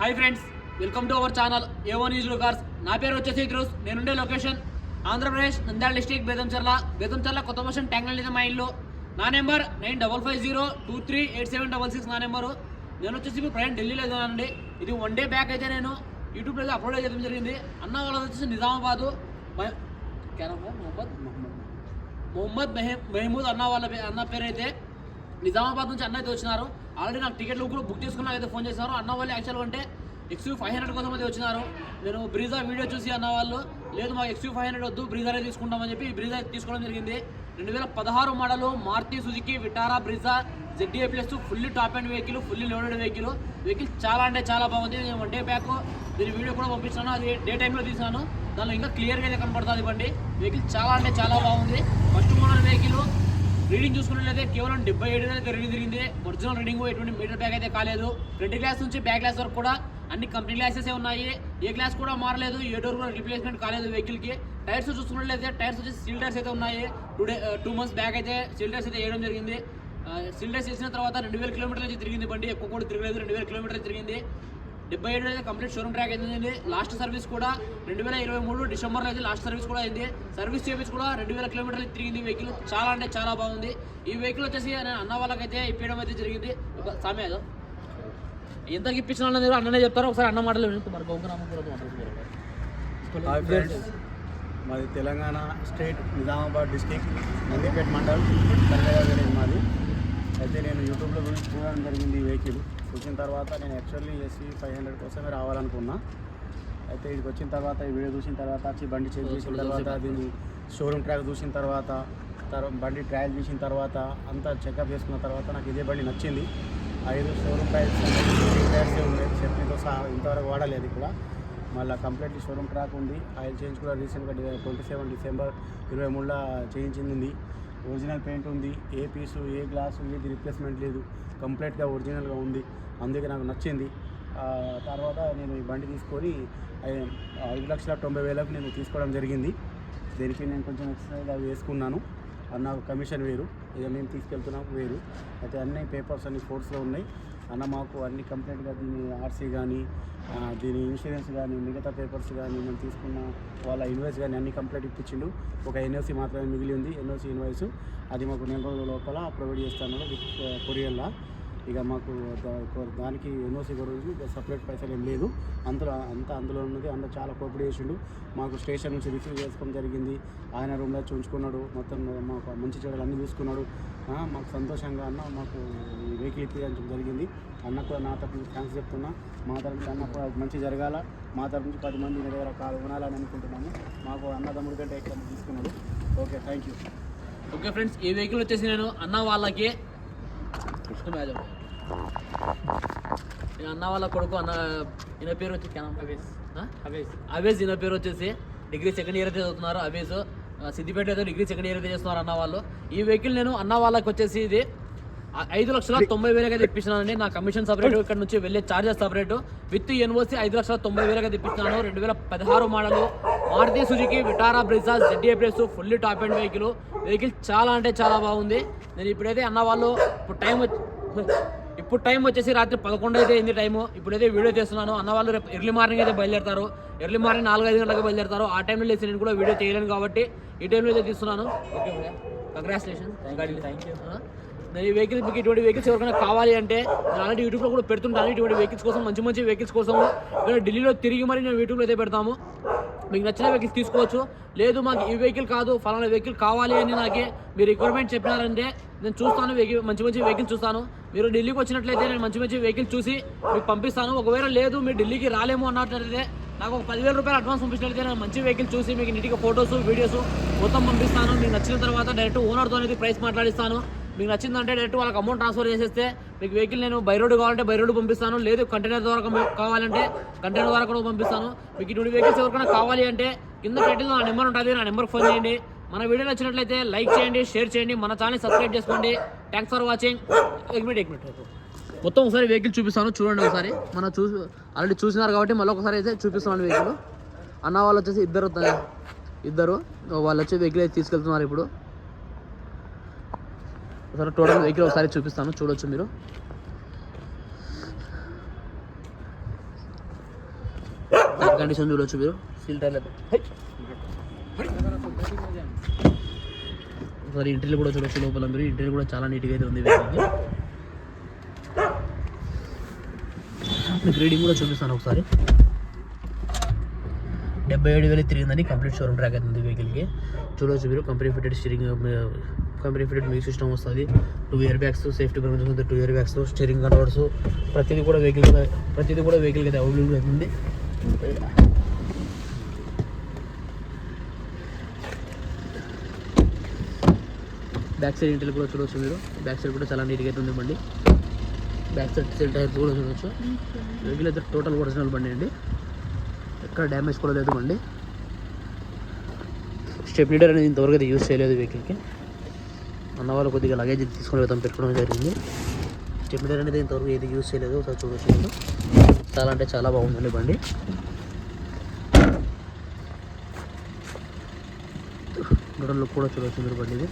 Hi friends welcome to our channel ఏవో news cars నా పేరు వచ్చేసి ఇద్రూస్ నేనుండే లొకేషన్. ఆంధ్రప్రదేశ్ నంద్యాల డిస్టిక్ బేదంచర్ల బేదంచర్ల కొత్త వర్షన్ నిజం మా ఇల్లు. నా number nine double five zero two three eight seven double six నా నెంబరు నేను వచ్చేసి ఇప్పుడు ప్రయాణం ఢిల్లీలో ఉన్నానండి. ఇది వన్ డే బ్యాక్ అయితే నేను యూట్యూబ్లో అయితే అప్లోడ్ చేయడం జరిగింది. అన్న వాళ్ళది వచ్చేసి నిజామాబాదు. మొహమ్మద్ మొహమ్మద్ మెహమూద్ అన్న వాళ్ళ అన్న పేరు అయితే నిజామాబాద్ నుంచి అన్న అయితే వచ్చినారు. ఆల్రెడీ నాకు టికెట్లు కూడా బుక్ చేసుకున్నా. అయితే ఫోన్ చేశారు అన్న వాళ్ళు యాక్చువల్ అంటే ఎక్స్యూ ఫైవ్ హండ్రెడ్ కోసం అయితే వచ్చినారు. నేను బ్రీజా వీడియో చూసి అన్న వాళ్ళు లేదు మాకు ఎక్స్యూ ఫైవ్ హండ్రెడ్ వద్దు బ్రీజానే తీసుకుంటామని చెప్పి బ్రీజా తీసుకోవడం జరిగింది. రెండు వేల పదహారు model Maruti Suzuki Vitara Brezza ZDA plus fully top and vehicle fully loaded vehicle vehicle చాలా అంటే చాలా బాగుంది. నేను వన్ డే బ్యాక్ దీని వీడియో కూడా పంపించాను. అది డే టైంలో తీసాను దానిలో ఇంకా క్లియర్గా అయితే కనపడుతుంది బండి. వెహికల్ చాలా అంటే చాలా బాగుంది. ఫస్ట్ మోడల్ వెహికల్ రీడింగ్ చూసుకున్నట్లయితే కేవలం డెబ్బై ఏడు వేల రీడింగ్ జరిగింది ఒరిజినల్ రీడింగ్ ఎటువంటి మీటర్ బ్యాగ్ అయితే కాలేదు. ఫ్రంట్ గ్లాస్ నుంచి బ్యాక్ గ్లాస్ వరకు కూడా అన్ని కంపెనీ గ్లాసెస్ ఉన్నాయి. ఏ గ్లాస్ కూడా మారలేదు. ఏ డోర్ కూడా రిప్లేస్మెంట్ కాలేదు వెహికల్కి టైర్స్ చూసుకున్నట్లయితే టైర్స్ వచ్చి సీల్ టైర్స్ అయితే ఉన్నాయి. Today two months back అయితే సీల్ టైర్స్ అయితే వేయడం జరిగింది. Uh, సీల్ టైర్స్ వేసిన తర్వాత రెండు వేల కిలోమీటర్లు తిరిగింది బండి. ఎక్కువ కూడా తిరగలేదు. రెండు వేల కిలోమీటర్లు తిరిగింది. డెబ్బై ఏడు అయితే కంప్లీట్ షోరూమ్ ట్రాక్ అయింది లాస్ట్ సర్వీస్ కూడా రెండు వేల ఇరవై మూడు డిసెంబర్లో అయితే లాస్ట్ సర్వీస్ కూడా అయింది. సర్వీస్ చేపించి కూడా రెండు వేల కిలోమీటర్లు తిరిగింది వెహికల్ చాలా అంటే చాలా బాగుంది. ఈ వెహికల్ వచ్చేసి నేను అన్న వాళ్ళకైతే ఇప్పించడం అయితే జరిగింది. ఒక సామ్యాదో ఎంతకి ఇప్పించిన వాళ్ళని మీరు అన్ననే చెప్తారు. ఒకసారి అన్న మాటలు ఫ్రెండ్స్. మాది తెలంగాణ స్టేట్ నిజామాబాద్ డిస్టిక్ నందిపేట మండల్. మాది. అయితే నేను యూట్యూబ్లో గురించి చూడడం జరిగింది ఈ వెహికల్. చూసిన తర్వాత నేను యాక్చువల్లీ ఎస్సీ ఫైవ్ హండ్రెడ్ కోసమే రావాలనుకున్నా. అయితే ఇక్కడికి వచ్చిన తర్వాత ఈ వీడియో చూసిన తర్వాత వచ్చి బండి చెక్ చేసిన తర్వాత దీని షోరూమ్ ట్రాక్ చూసిన తర్వాత తర్వాత బండి ట్రయల్ చేసిన తర్వాత అంతా చెకప్ చేసుకున్న తర్వాత నాకు ఇదే బండి నచ్చింది. ఐదు షోరూమ్ టైర్స్ టైర్స్ ఉన్నాయి సెఫ్టీతో సహా ఇంతవరకు వాడలేదు ఇక్కడ. మళ్ళీ కంప్లీట్లీ షోరూమ్ ట్రాక్ ఉంది. ఆయిల్ చేంజ్ కూడా రీసెంట్గా ట్వంటీ సెవెన్ డిసెంబర్ ఇరవై మూడులో చేయించింది. ఒరిజినల్ పెయింట్ ఉంది ఏ పీసు ఏ గ్లాసు ఏది రిప్లేస్మెంట్ లేదు. కంప్లీట్గా ఒరిజినల్గా ఉంది. అందుకే నాకు నచ్చింది. తర్వాత నేను ఈ బండి తీసుకొని ఐదు లక్షల తొంభై వేలకు నేను తీసుకోవడం జరిగింది. దీనికి నేను కొంచెం ఎక్సర్సైజ్ అవి వేసుకున్నాను. అది నాకు కమిషన్ వేరు. ఇక మేము తీసుకెళ్తున్నాం వేరు. అయితే అన్ని పేపర్స్ అన్ని ఫోర్స్లో ఉన్నాయి. అన్న మాకు అన్ని కంప్లీట్గా దీని ఆర్సీ కానీ దీని ఇన్సూరెన్స్ కానీ మిగతా పేపర్స్ కానీ మేము తీసుకున్న వాళ్ళ ఇన్వాయిస్ కానీ అన్ని కంప్లీట్ ఇప్పించిండు. ఒక ఎన్ఓసి మాత్రమే మిగిలి ఉంది ఎన్ఓసి ఇన్వాయిస్. అది మాకు నెల రోజుల లోపల ప్రొవైడ్ చేస్తాను విత్ కొరియర్లా. ఇక మాకు దానికి ఎన్ఓసి కూడా సపరేట్ పైసలు ఏం లేదు. అందులో అంతా అందులో ఉన్నది. అందులో చాలా కోఆపరేట్ చేసిండు. మాకు స్టేషన్ నుంచి రిసీవ్ చేసుకోవడం జరిగింది. ఆయన రూమ్లో చూంచుకున్నాడు మొత్తం మాకు మంచి చెడులు అన్నీ చూసుకున్నాడు. మాకు సంతోషంగా అన్న మాకు వెహికల్ ఇప్పించడం జరిగింది. అన్న కూడా నా తరఫు నుంచి థ్యాంక్స్ చెప్తున్నా. మా తరఫు నుంచి అన్న కూడా మంచి జరగాల. మా తరఫు నుంచి పది మంది దగ్గర కాలు కొనాలని అనుకుంటున్నాము. మాకు అన్నదమ్ముడి కంటే ఎక్కువ తీసుకున్నాడు. Okay thank you okay friends ఈ వెహికల్ వచ్చేసి నేను అన్న వాళ్ళకి. నేను అన్న వాళ్ళ కొడుకు అన్న ఈయన పేరు వచ్చి నామ్? ఆ? అవేజ్. ఈయన పేరు వచ్చేసి డిగ్రీ సెకండ్ ఇయర్ అయితే చదువుతున్నారు అవేజ్. సిద్దిపేట అయితే డిగ్రీ సెకండ్ ఇయర్ అయితే చేస్తున్నారు అన్న వాళ్ళు. ఈ వెహికల్ నేను అన్న వాళ్ళకి వచ్చేసి ఇది ఐదు లక్షల తొంభై అయితే ఇప్పించినానండి నా కమిషన్ సపరేట్ ఇక్కడ నుంచి వెళ్ళే చార్జెస్ సపరేట్. విత్ ఎన్ఓసి ఐదు లక్షల తొంభై అయితే ఇప్పించినాను రెండు వేల పదహారు model. Maruti Suzuki Vitara Brezza ZDA plus fully top and vehicle vehicle చాలా అంటే చాలా బాగుంది. నేను ఇప్పుడైతే అన్న వాళ్ళు ఇప్పుడు టైం వచ్చి ఇప్పుడు టైం వచ్చేసి రాత్రి పదకొండు అయితే అయింది టైము. ఇప్పుడైతే వీడియో చేస్తున్నాను అన్న వాళ్ళు రేపు ఎర్లీ మార్నింగ్ అయితే బయలుదేరతారు. ఎర్లీ మార్నింగ్ నాలుగు ఐదు గంటలకు బయలుదేరతారు. ఆ టైంలో లేచి నేను కూడా వీడియో చేయలేను కాబట్టి ఈ టైంలో అయితే తీస్తున్నాను. ఓకే కంగ్రాచులేషన్ థ్యాంక్ యూ నేను ఈ వెహికల్స్ మీకు ఇటువంటి వెహికల్స్ ఎవరికైనా కావాలి అంటే నేను ఆల్రెడీ యూట్యూబ్లో కూడా పెడుతుంటాను. ఇటువంటి వెహికల్స్ కోసం మంచి మంచి వెహికల్స్ కోసం. ఢిల్లీలో తిరిగి మరి నేను యూట్యూబ్లో అయితే పెడతాము. మీకు నచ్చిన వెహికల్స్ తీసుకోవచ్చు. లేదు మాకు ఈ వెహికల్ కాదు ఫలానా వెహికల్ కావాలి అని నాకు మీరు రిక్వైర్మెంట్ చెప్పినారంటే నేను చూస్తాను వెహికల్ మంచి మంచి వెహికల్ చూస్తాను. మీరు ఢిల్లీకి వచ్చినట్లయితే నేను మంచి మంచి వెహికల్ చూసి మీకు పంపిస్తాను. ఒకవేళ లేదు మీరు ఢిల్లీకి రాలేము అన్నట్లయితే నాకు ఒక పదివేల రూపాయలు అడ్వాన్స్ పంపించినట్లయితే నేను మంచి వెహికల్ చూసి మీకు నీట్గా ఫొటోస్ వీడియోస్ మొత్తం పంపిస్తాను. మీకు నచ్చిన తర్వాత డైరెక్ట్ ఓనర్తో అనేది ప్రైస్ మాట్లాడిస్తాను. మీకు నచ్చిందంటే డైరెక్ట్ వాళ్ళకి అమౌంట్ ట్రాన్స్ఫర్ చేసేస్తే మీకు వెహికల్ నేను బై రోడ్ కావాలంటే బై రోడ్ పంపిస్తాను. లేదు కంటైనర్ ద్వారా కావాలంటే కంటైనర్ ద్వారా కూడా పంపిస్తాను. మీకు ఇటువంటి వెహికల్స్ ఎవరికైనా కావాలి అంటే కింద టైటిల్ నా నెంబర్ ఉంటుంది. నా నెంబర్కి ఫోన్ చేయండి. మన వీడియో నచ్చినట్లయితే లైక్ చేయండి షేర్ చేయండి. మన ఛానల్ సబ్స్క్రైబ్ చేసుకోండి. థ్యాంక్స్ ఫర్ వాచింగ్ ఎక్ మినిట్ ఎక్ మినిట్ మొత్తం ఒకసారి వెహికల్ చూపిస్తాను. చూడండి ఒకసారి. మనం చూ ఆల్రెడీ చూసినారు కాబట్టి మళ్ళీ ఒకసారి అయితే చూపిస్తున్నాను వెహికల్ అన్న వాళ్ళు వచ్చేసి ఇద్దరు ఇద్దరు. వాళ్ళు వచ్చి వెహికల్ అయితే తీసుకెళ్తున్నారు ఇప్పుడు. ఒకసారి టోటల్ వెహికల్ ఒకసారి చూపిస్తాను చూడొచ్చు మీరు. కండిషన్ చూడొచ్చు మీరు. సీల్ ఒకసారి ఇంటీరియర్ కూడా చూడొచ్చు లోపల మీరు. ఇంటీరియర్ కూడా చాలా నీట్గా అయితే ఉంది వెహికల్కి మీకు రీడింగ్ కూడా చూపిస్తాను ఒకసారి. డెబ్బై ఏడు వేలు తిరిగిందని కంప్లీట్ షోరూమ్ ట్రాక్ అవుతుంది వెహికల్కి చూడవచ్చు మీరు company fitted steering company music system వస్తుంది. టూ ఇయర్ బ్యాగ్స్ సేఫ్టీ పరంగా చూసుకుంటే two airbags steering controls ప్రతిదీ కూడా వెహికల్ ప్రతిదీ కూడా వెహికల్కి అయితే అవైలబుల్ అవుతుంది బ్యాక్ సైడ్ ఇంటికి కూడా చూడవచ్చు మీరు. బ్యాక్ సైడ్ కూడా చాలా నీట్గా అయితే ఉంది బండి. బ్యాక్ సైడ్ సైడ్ టైర్స్ కూడా చూడవచ్చు వెహికల్ అయితే టోటల్ ఒరిజినల్ బండి అండి. ఎక్కడ డ్యామేజ్ కూడా లేదు బండి. స్టెప్ లీడర్ అనేది ఇంతవరకు అయితే యూజ్ చేయలేదు వెహికల్కి అన్న వాళ్ళు కొద్దిగా లగేజ్ తీసుకొని వెళ్తాం పెట్టుకోవడం జరిగింది. స్టెప్ అనేది ఇంతవరకు ఏది యూజ్ చేయలేదు ఒకసారి చూడొచ్చు చాలా అంటే చాలా బాగుందండి బండి. లుక్ కూడా చూడవచ్చు మీరు బండి ఇది